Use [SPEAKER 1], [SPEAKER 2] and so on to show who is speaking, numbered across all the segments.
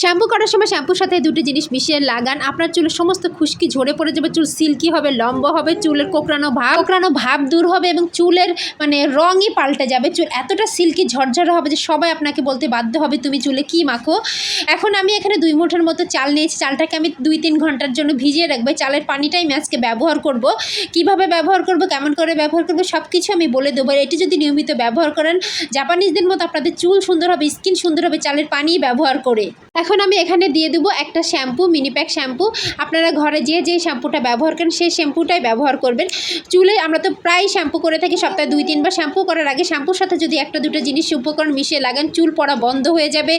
[SPEAKER 1] Shampoo করার সময় শ্যাম্পুর সাথে দুটি জিনিস মিশিয়ে লাগান। আপনার চুলের সমস্ত খুশকি ঝরে পড়ে যাবে। চুল সিল্কি হবে, লম্বা হবে, চুলের কোকড়ানো ভাব কোকড়ানো ভাব দূর হবে এবং চুলের মানে রঙই পাল্টে যাবে। চুল এতটা সিল্কি ঝরঝরে হবে যে সবাই আপনাকে বলতে বাধ্য হবে, তুমি চুলে কি মাখো? এখন আমি এখানে দুই মুঠের মতো চাল নিয়েছি। চালটাকে আমি দুই তিন ঘণ্টার জন্য ভিজিয়ে রাখব। চালের পানিটাই আমি আজকে ব্যবহার করব। কীভাবে ব্যবহার করব, কেমন করে ব্যবহার করব সব কিছু আমি বলে দেবো। এটি যদি নিয়মিত ব্যবহার করেন, জাপানিজদের মতো আপনাদের চুল সুন্দর হবে, স্কিন সুন্দর হবে, চালের পানি ব্যবহার করে। এখন আমি এখানে দিয়ে দেবো একটা শ্যাম্পু মিনি প্যাক শ্যাম্পু। আপনারা ঘরে যে যে শ্যাম্পুটা ব্যবহার করেন, সেই শ্যাম্পুটাই ব্যবহার করবেন। চুলে আমরা তো প্রায় শ্যাম্পু করে থাকি, সপ্তাহে দুই, তিনবার শ্যাম্পু করার আগে শ্যাম্পুর সাথে যদি একটা, দুটো জিনিস উপকরণ মিশিয়ে লাগান, চুল পড়া বন্ধ হয়ে যাবে।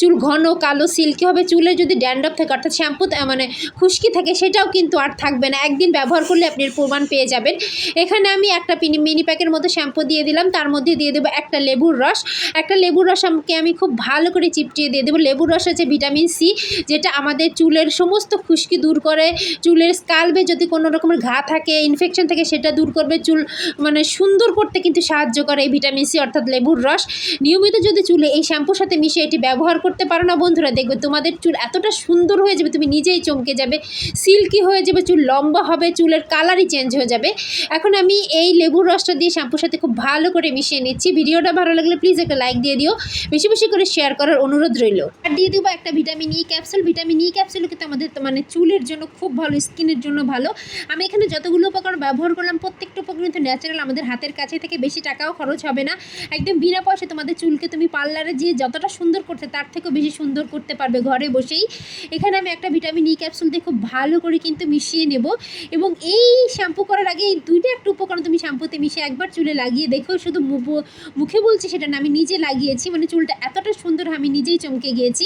[SPEAKER 1] চুল ঘন, কালো সিল্কি হবে। চুলে যদি ড্যান্ডপ থাকে, অর্থাৎ শ্যাম্পু মানে খুশকি থাকে, সেটাও কিন্তু আর থাকবে না। একদিন ব্যবহার করলে আপনি প্রমাণ পেয়ে যাবেন। এখানে আমি একটা মিনি প্যাকের মতো শ্যাম্পু দিয়ে দিলাম। তার মধ্যে দিয়ে দেবো একটা লেবুর রস। একটা লেবুর রস আমাকে আমি খুব ভালো করে চিপটিয়ে দিয়ে দেবো। লেবুর রস হচ্ছে ভিটামিন সি, যেটা আমাদের চুলের সমস্ত খুশকি দূর করে। চুলের স্কাল্পে যদি কোনো রকমের ঘা থাকে ইনফেকশন থাকে, সেটা দূর করবে। চুল মানে সুন্দর করতে কিন্তু সাহায্য করে এই ভিটামিন সি, অর্থাৎ লেবুর রস। নিয়মিত যদি চুলে এই শ্যাম্পুর সাথে মিশিয়ে এটি ব্যবহার করতে পারো না, বন্ধুরা, দেখবে তোমাদের চুল এতটা সুন্দর হয়ে যাবে, তুমি নিজেই চমকে যাবে। সিল্কি হয়ে যাবে, চুল লম্বা হবে, চুলের কালারই চেঞ্জ হয়ে যাবে। এখন আমি এই লেবুর রসটা দিয়ে শ্যাম্পুর সাথে খুব ভালো করে মিশিয়ে নিচ্ছি। ভিডিওটা ভালো লাগলে প্লিজ একটা লাইক দিয়ে দিও। বেশি বেশি করে শেয়ার করার অনুরোধ রইল। আর দিয়ে দেবো একটা vitamin E capsule vitamin E capsule কিন্তু আমাদের মানে চুলের জন্য খুব ভালো, স্কিনের জন্য ভালো। আমি এখানে যতগুলো উপকরণ ব্যবহার করলাম, প্রত্যেকটা উপকরণ কিন্তু ন্যাচারাল আমাদের হাতের কাছে থেকে বেশি টাকাও খরচ হবে না। একদম বিনা পয়সা তোমাদের চুলকে তুমি পার্লারে গিয়ে যতটা সুন্দর করতে, তার থেকেও বেশি সুন্দর করতে পারবে ঘরে বসেই। এখানে আমি একটা ভিটামিন ই ক্যাপসুল দিয়ে খুব ভালো করে কিন্তু মিশিয়ে নেব। এবং এই শ্যাম্পু করার আগে এই দুইটা একটা উপকরণ তুমি শ্যাম্পুতে মিশিয়ে একবার চুলে লাগিয়ে দেখো, শুধু মুখে বলছি সেটা না, আমি নিজে লাগিয়েছি। মানে চুলটা এতটা সুন্দর আমি নিজেই চমকে গিয়েছি।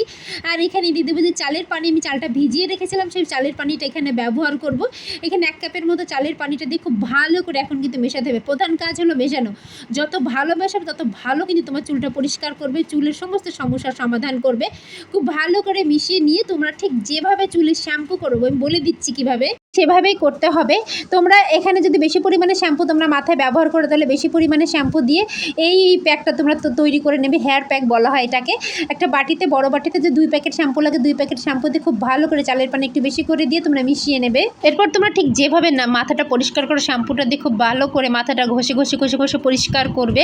[SPEAKER 1] আর এখানে দিদি যে চালের পানি, আমি চালটা ভিজিয়ে রেখেছিলাম, সেই চালের পানিটা এখানে ব্যবহার করব। এখানে এক কাপের মতো চালের পানিটা দিয়ে খুব ভালো করে এখন কিন্তু মেশাতে হবে। প্রধান কাজ হলো মেশানো। যত ভালো মেশাবে তত ভালো কিন্তু তোমার চুলটা পরিষ্কার করবে, চুলের সমস্ত সমস্যার সমাধান করবে। খুব ভালো করে মিশিয়ে নিয়ে তোমরা ঠিক যেভাবে চুলের শ্যাম্পু করব, আমি বলে দিচ্ছি কীভাবে। সেভাবেই করতে হবে। তোমরা এখানে যদি বেশি পরিমাণে শ্যাম্পু তোমরা মাথায় ব্যবহার করো, তাহলে বেশি পরিমাণে শ্যাম্পু দিয়ে এই প্যাকটা তোমরা তৈরি করে নেবে। হেয়ার প্যাক বলা হয় এটাকে। একটা বাটিতে, বড় বাটিতে যে দুই প্যাকেট শ্যাম্পু লাগে, দুই প্যাকেট শ্যাম্পু দিয়ে খুব ভালো করে চালের পানি একটু বেশি করে দিয়ে তোমরা মিশিয়ে নেবে। এরপর তোমরা ঠিক যেভাবে না মাথাটা পরিষ্কার করে, শ্যাম্পুটা দিয়ে খুব ভালো করে মাথাটা ঘষে ঘষে ঘষে ঘষে পরিষ্কার করবে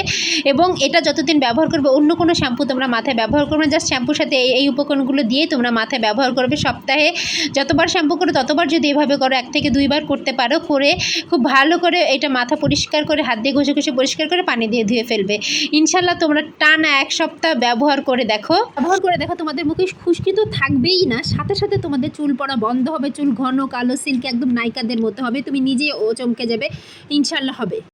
[SPEAKER 1] এবং এটা যতদিন ব্যবহার করবে, অন্য কোনো শ্যাম্পু তোমরা মাথায় ব্যবহার করবে না, জাস্ট শ্যাম্পুর সাথে এই উপকরণগুলো দিয়ে তোমরা মাথায় ব্যবহার করবে সপ্তাহে। যতবার শ্যাম্পু করো, ততবার যদি এভাবে করো এক থেকে দুইবার করতে পারো, করে খুব ভালো করে এটা মাথা পরিষ্কার করে, হাত দিয়ে ঘষে ঘষে পরিষ্কার করে পানি দিয়ে ধুয়ে ফেলবে। ইনশাল্লাহ তোমরা টানা এক সপ্তাহ ব্যবহার করে দেখো। ব্যবহার করে দেখো, তোমাদের মুখে খুশকি তো থাকবেই না। সাথে সাথে তোমাদের চুল পড়া বন্ধ হবে, চুল ঘন, কালো সিল্ক একদম নায়িকাদের মতো হবে। তুমি নিজে ও চমকে যাবে। ইনশাল্লাহ হবে।